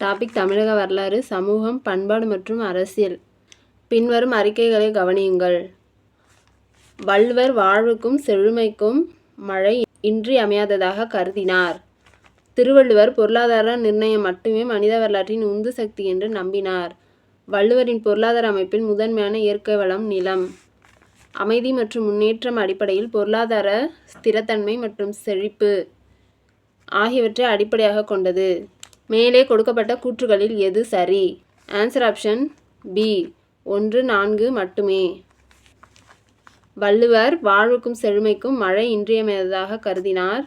Topic தமிழக வரலாறு சமூகம் பண்பாடு மற்றும் அரசியல். பின்வரும் அறிக்கைகளை கவனியுங்கள். வள்ளுவர் வாழ்வுக்கும் செழுமைக்கும் மழை இன்றியமையாததாக கருதினார். திருவள்ளுவர் பொருளாதார நிர்ணயம் மட்டுமே மனித வரலாற்றின் உந்து சக்தி என்று நம்பினார். வள்ளுவரின் பொருளாதார அமைப்பில் முதன்மையான இயற்கை வளம் நிலம். அமைதி மற்றும் முன்னேற்றம் அடிப்படையில் பொருளாதார ஸ்திரத்தன்மை மற்றும் செழிப்பு ஆகியவற்றை அடிப்படையாக கொண்டது. மேலே கொடுக்கப்பட்ட கூற்றுகளில் எது சரி? ஆன்சர் ஆப்ஷன் பி ஒன்று நான்கு மட்டுமே. வள்ளுவர் வாழ்வுக்கும் செழுமைக்கும் மழை இன்றியமையாததாக கருதினார்.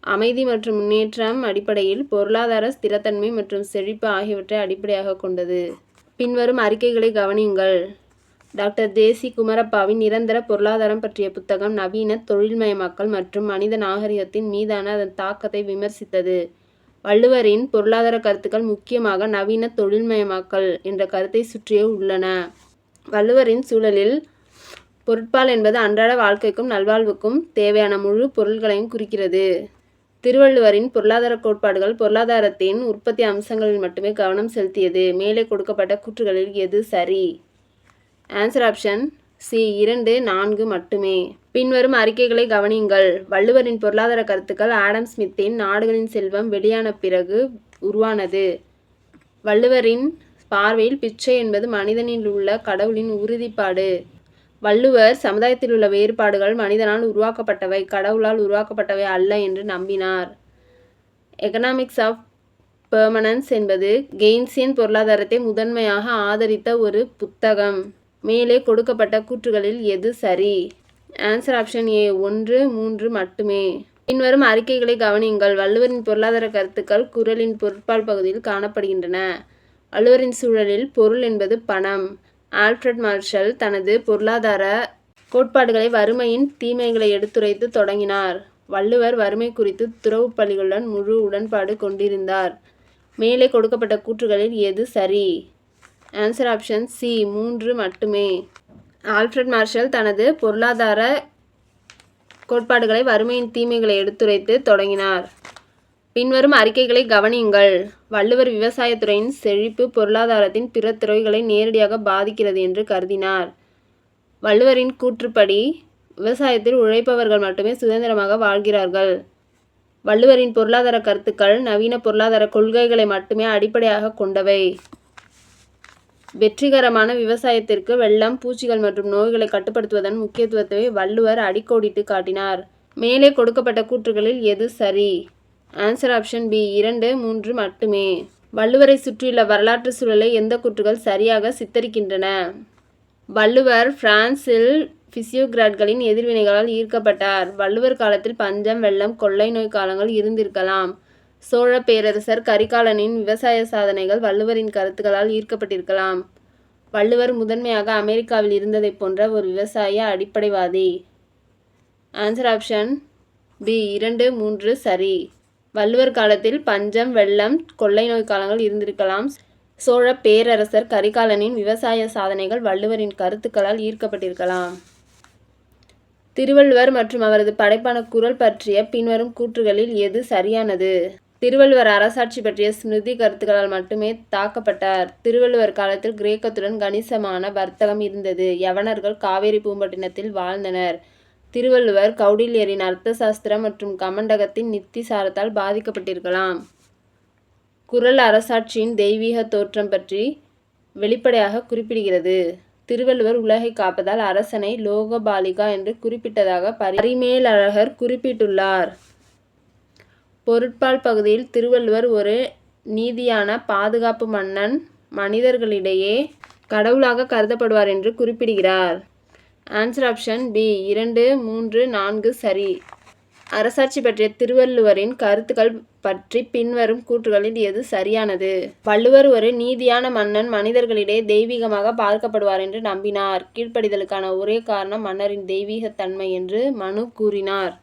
அமைதி மற்றும் முன்னேற்றம் அடிப்படையில் பொருளாதார ஸ்திரத்தன்மை மற்றும் செழிப்பு ஆகியவற்றை அடிப்படையாக கொண்டது. பின்வரும் அறிக்கைகளை கவனியுங்கள். டாக்டர் தேசி குமரப்பாவின் நிரந்தர பொருளாதாரம் பற்றிய புத்தகம் நவீன தொழில்மயமாக்கல் மற்றும் மனித நாகரிகத்தின் மீதான அதன் தாக்கத்தை விமர்சித்தது. வள்ளுவரின் பொருளாதார கருத்துக்கள் முக்கியமாக நவீன தொழில்மயமாக்கல் என்ற கருத்தை சுற்றியே உள்ளன. வள்ளுவரின் சூழலில் பொருட்பால் என்பது அன்றாட வாழ்க்கைக்கும் நல்வாழ்வுக்கும் தேவையான முழு பொருள்களையும் குறிக்கிறது. திருவள்ளுவரின் பொருளாதார கோட்பாடுகள் பொருளாதாரத்தின் உற்பத்தி அம்சங்களில் மட்டுமே கவனம் செலுத்தியது. மேலே கொடுக்கப்பட்ட கூற்றுகளில் எது சரி? ஆன்சர் ஆப்ஷன் சி இரண்டு நான்கு மட்டுமே. பின்வரும் அறிக்கைகளை கவனியுங்கள். வள்ளுவரின் பொருளாதார கருத்துக்கள் ஆடம் ஸ்மித்தின் நாடுகளின் செல்வம் வெளியான பிறகு உருவானது. வள்ளுவரின் பார்வையில் பிச்சை என்பது மனிதனில் உள்ள கடவுளின் உறுதிப்பாடு. வள்ளுவர் சமுதாயத்தில் உள்ள வேறுபாடுகள் மனிதனால் உருவாக்கப்பட்டவை கடவுளால் உருவாக்கப்பட்டவை அல்ல என்று நம்பினார். எக்கனாமிக்ஸ் ஆஃப் பெர்மனன்ஸ் என்பது கெய்ன்சியன் பொருளாதாரத்தை முதன்மையாக ஆதரித்த ஒரு புத்தகம். மேலே கொடுக்கப்பட்ட கூற்றுகளில் எது சரி? ஆன்சர் ஆப்ஷன் ஏ ஒன்று மூன்று மட்டுமே. பின்வரும் அறிக்கைகளை கவனியுங்கள். வள்ளுவரின் பொருளாதார கருத்துக்கள் குரலின் பொருட்பால் பகுதியில் காணப்படுகின்றன. வள்ளுவரின் சூழலில் பொருள் என்பது பணம். ஆல்ஃபிரட் மார்ஷல் தனது பொருளாதார கோட்பாடுகளை வறுமையின் தீமைகளை எடுத்துரைத்து தொடங்கினார். வள்ளுவர் வறுமை குறித்து துறவு பள்ளிகளுடன் முழு உடன்பாடு கொண்டிருந்தார். மேலே கொடுக்கப்பட்ட கூற்றுகளில் எது சரி? ஆன்சர் ஆப்ஷன் சி மூன்று மட்டுமே. ஆல்ஃப்ரட் மார்ஷல் தனது பொருளாதார கோட்பாடுகளை வறுமையின் தீமைகளை எடுத்துரைத்து தொடங்கினார். பின்வரும் அறிக்கைகளை கவனியுங்கள். வள்ளுவர் விவசாயத்துறையின் செழிப்பு பொருளாதாரத்தின் பிற துறைகளை நேரடியாக பாதிக்கிறது என்று கருதினார். வள்ளுவரின் கூற்றுப்படி விவசாயத்தில் உழைப்பவர்கள் மட்டுமே சுதந்திரமாக வாழ்கிறார்கள். வள்ளுவரின் பொருளாதார கருத்துக்கள் நவீன பொருளாதார கொள்கைகளை மட்டுமே அடிப்படையாக கொண்டவை. வெற்றிகரமான விவசாயத்திற்கு வெள்ளம் பூச்சிகள் மற்றும் நோய்களை கட்டுப்படுத்துவதன் முக்கியத்துவத்தை வள்ளுவர் அடிக்கோடிட்டு காட்டினார். மேலே கொடுக்கப்பட்ட கூற்றுகளில் எது சரி? ஆன்சர் ஆப்ஷன் பி இரண்டு மூன்று மட்டுமே. வள்ளுவரை சுற்றியுள்ள வரலாற்று சூழலை எந்த கூற்றுகள் சரியாக சித்தரிக்கின்றன? வள்ளுவர் பிரான்சில் பிசியோகிராட்களின் எதிர்வினைகளால் ஈர்க்கப்பட்டார். வள்ளுவர் காலத்தில் பஞ்சம் வெள்ளம் கொள்ளை நோய் காலங்கள் இருந்திருக்கலாம். சோழ பேரரசர் கரிகாலனின் விவசாய சாதனைகள் வள்ளுவரின் கருத்துக்களால் ஈர்க்கப்பட்டிருக்கலாம். வள்ளுவர் முதன்மையாக அமெரிக்காவில் இருந்ததைப் போன்ற ஒரு விவசாய அடிப்படைவாதி. ஆன்சர் ஆப்ஷன் பி இரண்டு மூன்று சரி. வள்ளுவர் காலத்தில் பஞ்சம் வெள்ளம் கொள்ளை நோய் காலங்கள் இருந்திருக்கலாம். சோழ பேரரசர் கரிகாலனின் விவசாய சாதனைகள் வள்ளுவரின் கருத்துக்களால் ஈர்க்கப்பட்டிருக்கலாம். திருவள்ளுவர் மற்றும் அவரது படைப்பான குரல் பற்றிய பின்வரும் கூற்றுகளில் எது சரியானது? திருவள்ளுவர் அரசாட்சி பற்றிய ஸ்மிருதி கருத்துக்களால் மட்டுமே தாக்கப்பட்டார். திருவள்ளுவர் காலத்தில் கிரேக்கத்துடன் கணிசமான வர்த்தகம் இருந்தது. யவனர்கள் காவேரி பூம்பட்டினத்தில் வாழ்ந்தனர். திருவள்ளுவர் கௌடில்யரின் அர்த்த சாஸ்திரம் மற்றும் கமண்டகத்தின் நித்திசாரத்தால் பாதிக்கப்பட்டிருக்கலாம். குரல் அரசாட்சியின் தெய்வீக தோற்றம் பற்றி வெளிப்படையாக குறிப்பிடுகிறது. திருவள்ளுவர் உலகை காப்பதால் அரசனை லோகபாலிகா என்று குறிப்பிட்டதாக பரிமேலழகர் குறிப்பிட்டுள்ளார். பொருட்பால் பகுதியில் திருவள்ளுவர் ஒரு நீதியான பாதுகாப்பு மன்னன் மனிதர்களிடையே கடவுளாக கருதப்படுவார் என்று குறிப்பிடுகிறார். ஆன்சர் ஆப்ஷன் பி இரண்டு மூன்று நான்கு சரி. அரசாட்சி பற்றிய திருவள்ளுவரின் கருத்துக்கள் பற்றி பின்வரும் கூற்றுகளில் எது சரியானது? வள்ளுவர் ஒரு நீதியான மன்னன் மனிதர்களிடையே தெய்வீகமாக பார்க்கப்படுவார் என்று நம்பினார். கீழ்ப்படிதலுக்கான ஒரே காரணம் மன்னரின் தெய்வீகத்தன்மை என்று மனு கூறினார்.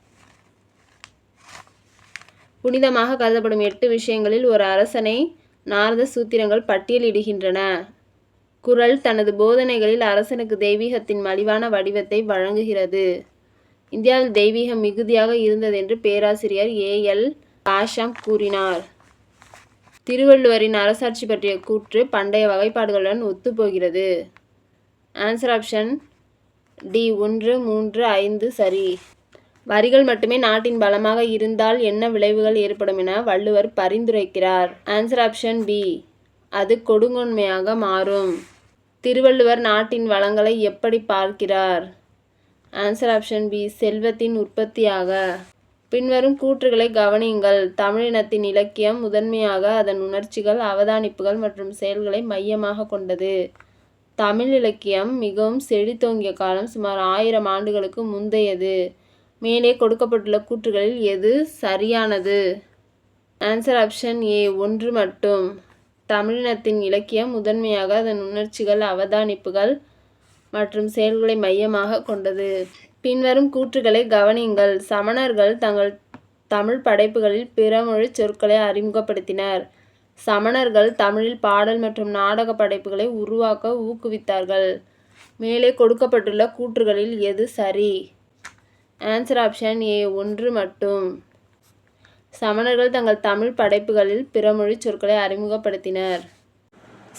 புனிதமாக கருதப்படும் எட்டு விஷயங்களில் ஒரு அரசனை நாரத சூத்திரங்கள் பட்டியலிடுகின்றன. குரல் தனது போதனைகளில் அரசனுக்கு தெய்வீகத்தின் மலிவான வடிவத்தை வழங்குகிறது. இந்தியாவில் தெய்வீகம் மிகுதியாக இருந்ததென்று பேராசிரியர் ஏ. எல். பாஷாம் கூறினார். திருவள்ளுவரின் அரசாட்சி பற்றிய கூற்று பண்டைய வகைப்பாடுகளுடன் ஒத்துப்போகிறது. ஆன்சர் ஆப்ஷன் டி ஒன்று மூன்று ஐந்து சரி. வரிகள் மட்டுமே நாட்டின் பலமாக இருந்தால் என்ன விளைவுகள் ஏற்படும் என வள்ளுவர் பரிந்துரைக்கிறார். ஆன்சர் ஆப்ஷன் பி அது கொடுங்கொன்மையாக மாறும். திருவள்ளுவர் நாட்டின் வளங்களை எப்படி பார்க்கிறார்? ஆன்சர் ஆப்ஷன் பி செல்வத்தின் உற்பத்தியாக. பின்வரும் கூற்றுகளை கவனியுங்கள். தமிழினத்தின் இலக்கியம் முதன்மையாக அதன் உணர்ச்சிகள் அவதானிப்புகள் மற்றும் செயல்களை மையமாக கொண்டது. தமிழ் இலக்கியம் மிகவும் செழித்தோங்கிய காலம் சுமார் ஆயிரம் ஆண்டுகளுக்கு முந்தையது. மேலே கொடுக்கப்பட்டுள்ள கூற்றுகளில் எது சரியானது? ஆன்சர் ஆப்ஷன் ஏ ஒன்று மட்டும். தமிழினத்தின் இலக்கியம் முதன்மையாக அதன் உணர்ச்சிகள் அவதானிப்புகள் மற்றும் செயல்களை மையமாக கொண்டது. பின்வரும் கூற்றுகளை கவனியுங்கள். சமணர்கள் தங்கள் தமிழ் படைப்புகளில் பிறமொழி சொற்களை அறிமுகப்படுத்தினர். சமணர்கள் தமிழில் பாடல் மற்றும் நாடக படைப்புகளை உருவாக்க ஊக்குவித்தார்கள். மேலே கொடுக்கப்பட்டுள்ள கூற்றுகளில் எது சரி? ஆன்சர் ஆப்ஷன் ஏ ஒன்று மட்டும். சமணர்கள் தங்கள் தமிழ் படைப்புகளில் பிறமொழி சொற்களை அறிமுகப்படுத்தினர்.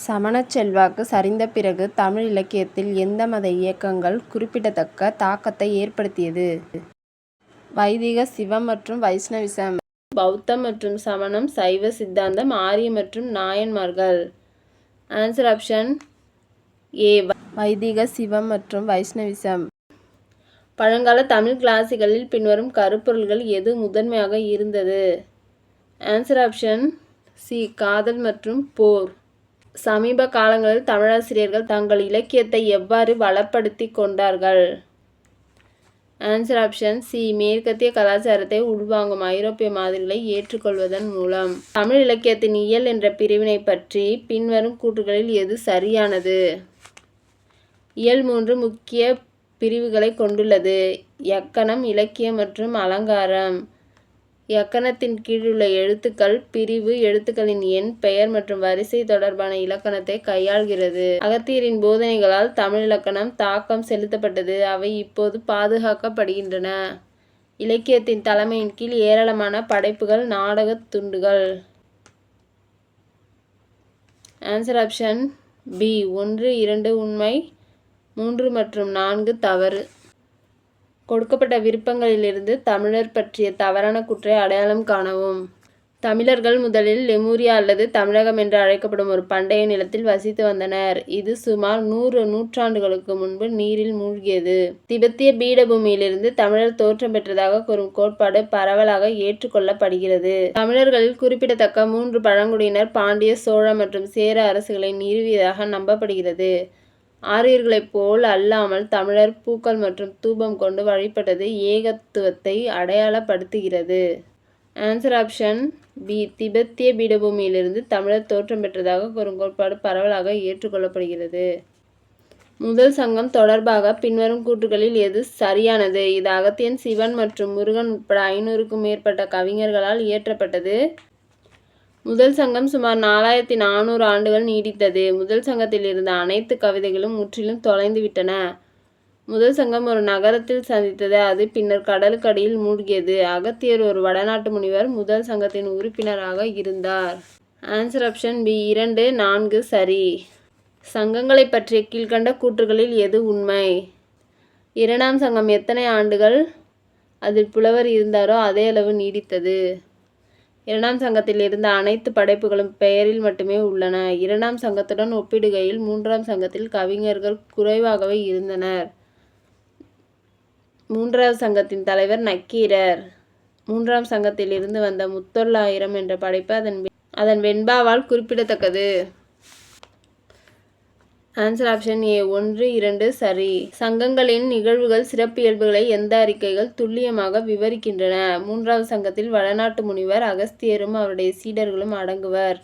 சமணச் செல்வாக்கு சரிந்த பிறகு தமிழ் இலக்கியத்தில் எந்த மத இயக்கங்கள் குறிப்பிடத்தக்க தாக்கத்தை ஏற்படுத்தியது? வைதிக சிவம் மற்றும் வைஷ்ணவிசம். பௌத்தம் மற்றும் சமணம் சைவ சித்தாந்தம் ஆரிய மற்றும் நாயன்மார்கள். ஆன்சர் ஆப்ஷன் ஏ வைதிக சிவம் மற்றும் வைஷ்ணவிசம். பழங்கால தமிழ் கிளாசிகளில் பின்வரும் கருப்பொருள்கள் எது முதன்மையாக இருந்தது? ஆன்சர் ஆப்ஷன் சி காதல் மற்றும் போர். சமீப காலங்களில் தமிழாசிரியர்கள் தங்கள் இலக்கியத்தை எவ்வாறு வளப்படுத்தி கொண்டார்கள்? ஆன்சர் ஆப்ஷன் சி மேற்கத்திய கலாச்சாரத்தை உள்வாங்கும் ஐரோப்பிய மாதிரிகளை ஏற்றுக்கொள்வதன் மூலம். தமிழ் இலக்கியத்தின் இயல் என்ற பிரிவினை பற்றி பின்வரும் கூற்றுகளில் எது சரியானது? இயல் மூன்று முக்கிய பிரிவுகளை கொண்டுள்ளது. எக்கணம் இலக்கியம் மற்றும் அலங்காரம். எக்கணத்தின் கீழுள்ள எழுத்துக்கள் பிரிவு எழுத்துக்களின் எண் பெயர் மற்றும் வரிசை தொடர்பான இலக்கணத்தை கையாள்கிறது. அகத்தியரின் போதனைகளால் தமிழ் இலக்கணம் தாக்கம் செலுத்தப்பட்டது. அவை இப்போது பாதுகாக்கப்படுகின்றன. இலக்கியத்தின் தலைமையின் கீழ் ஏராளமான படைப்புகள் நாடகத் துண்டுகள். ஆன்சர் ஆப்ஷன் பி ஒன்று இரண்டு உண்மை. மூன்று மற்றும் நான்கு தவறு. கொடுக்கப்பட்ட விருப்பங்களிலிருந்து தமிழர் பற்றிய தவறான குற்றை அடையாளம் காணவும். தமிழர்கள் முதலில் லெமூரியா அல்லது தமிழகம் என்று அழைக்கப்படும் ஒரு பண்டைய நிலத்தில் வசித்து வந்தனர். இது சுமார் நூறு நூற்றாண்டுகளுக்கு முன்பு நீரில் மூழ்கியது. திபெத்திய பீடபூமியிலிருந்து தமிழர் தோற்றம் பெற்றதாக கூறும் கோட்பாடு பரவலாக ஏற்றுக்கொள்ளப்படுகிறது. தமிழர்களில் குறிப்பிடத்தக்க மூன்று பழங்குடியினர் பாண்டிய சோழ மற்றும் சேர அரசுகளை நிறுவியதாக நம்பப்படுகிறது. ஆரியர்களைப் போல் அல்லாமல் தமிழர் பூக்கள் மற்றும் தூபம் கொண்டு வழிபட்டது ஏகத்துவத்தை அடையாளப்படுத்துகிறது. ஆன்சர் ஆப்ஷன் பி திபெத்திய பீடபூமியிலிருந்து தமிழர் தோற்றம் பெற்றதாக கூறும் கோட்பாடு பரவலாக ஏற்றுக்கொள்ளப்படுகிறது. முதல் சங்கம் தொடர்பாக பின்வரும் கூற்றுகளில் எது சரியானது? இது அகத்தியன் சிவன் மற்றும் முருகன் உட்பட ஐநூறுக்கும் மேற்பட்ட கவிஞர்களால் இயற்றப்பட்டது. முதல் சங்கம் சுமார் நாலாயிரத்தி நானூறு ஆண்டுகள் நீடித்தது. முதல் சங்கத்தில் இருந்த அனைத்து கவிதைகளும் முற்றிலும் தொலைந்துவிட்டன முதல் சங்கம் ஒரு நகரத்தில் சந்தித்தது. அது பின்னர் கடலுக்கடியில் மூழ்கியது. அகத்தியர் ஒரு வடநாட்டு முனிவர் முதல் சங்கத்தின் உறுப்பினராக இருந்தார். ஆன்சர் ஆப்ஷன் பி இரண்டு நான்கு சரி. சங்கங்களை பற்றிய கீழ்கண்ட கூற்றுகளில் எது உண்மை? இரண்டாம் சங்கம் எத்தனை ஆண்டுகள் அதில் புலவர் இருந்தாரோ அதே அளவு நீடித்தது. இரண்டாம் சங்கத்தில் இருந்த அனைத்து படைப்புகளும் பெயரில் மட்டுமே உள்ளன. இரண்டாம் சங்கத்துடன் ஒப்பிடுகையில் மூன்றாம் சங்கத்தில் கவிஞர்கள் குறைவாகவே இருந்தனர். மூன்றாவது சங்கத்தின் தலைவர் நக்கீரர். மூன்றாம் சங்கத்தில் இருந்து வந்த முத்தொள்ளாயிரம் என்ற படைப்பு அதன் அதன் வெண்பாவால் குறிப்பிடத்தக்கது. ஆன்சர் ஆப்ஷன் ஏ ஒன்று இரண்டு சரி. சங்கங்களின் நிகழ்வுகள் சிறப்பியல்புகளை எந்த அறிக்கைகள் துல்லியமாக விவரிக்கின்றன? மூன்றாவது சங்கத்தில் வடநாட்டு முனிவர் அகஸ்தியரும் அவருடைய சீடர்களும் அடங்குவர்.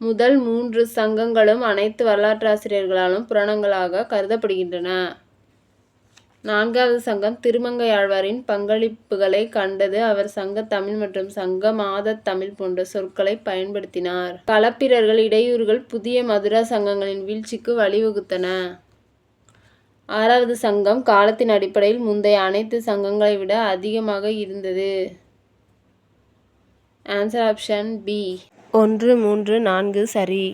முதல் மூன்று சங்கங்களும் அனைத்து வரலாற்றாசிரியர்களாலும் புராணங்களாக கருதப்படுகின்றன. நான்காவது சங்கம் திருமங்கையாழ்வாரின் பங்களிப்புகளை கண்டது. அவர் சங்க தமிழ் மற்றும் சங்க மாத தமிழ் போன்ற சொற்களை பயன்படுத்தினார். களப்பிரர்கள் இடையூறுகள் புதிய மதுரா சங்கங்களின் வீழ்ச்சிக்கு வழிவகுத்தன. ஆறாவது சங்கம் காலத்தின் அடிப்படையில் முந்தைய அனைத்து சங்கங்களை விட அதிகமாக இருந்தது. ஆன்சர் ஆப்ஷன் பி ஒன்று மூன்று நான்கு சரி.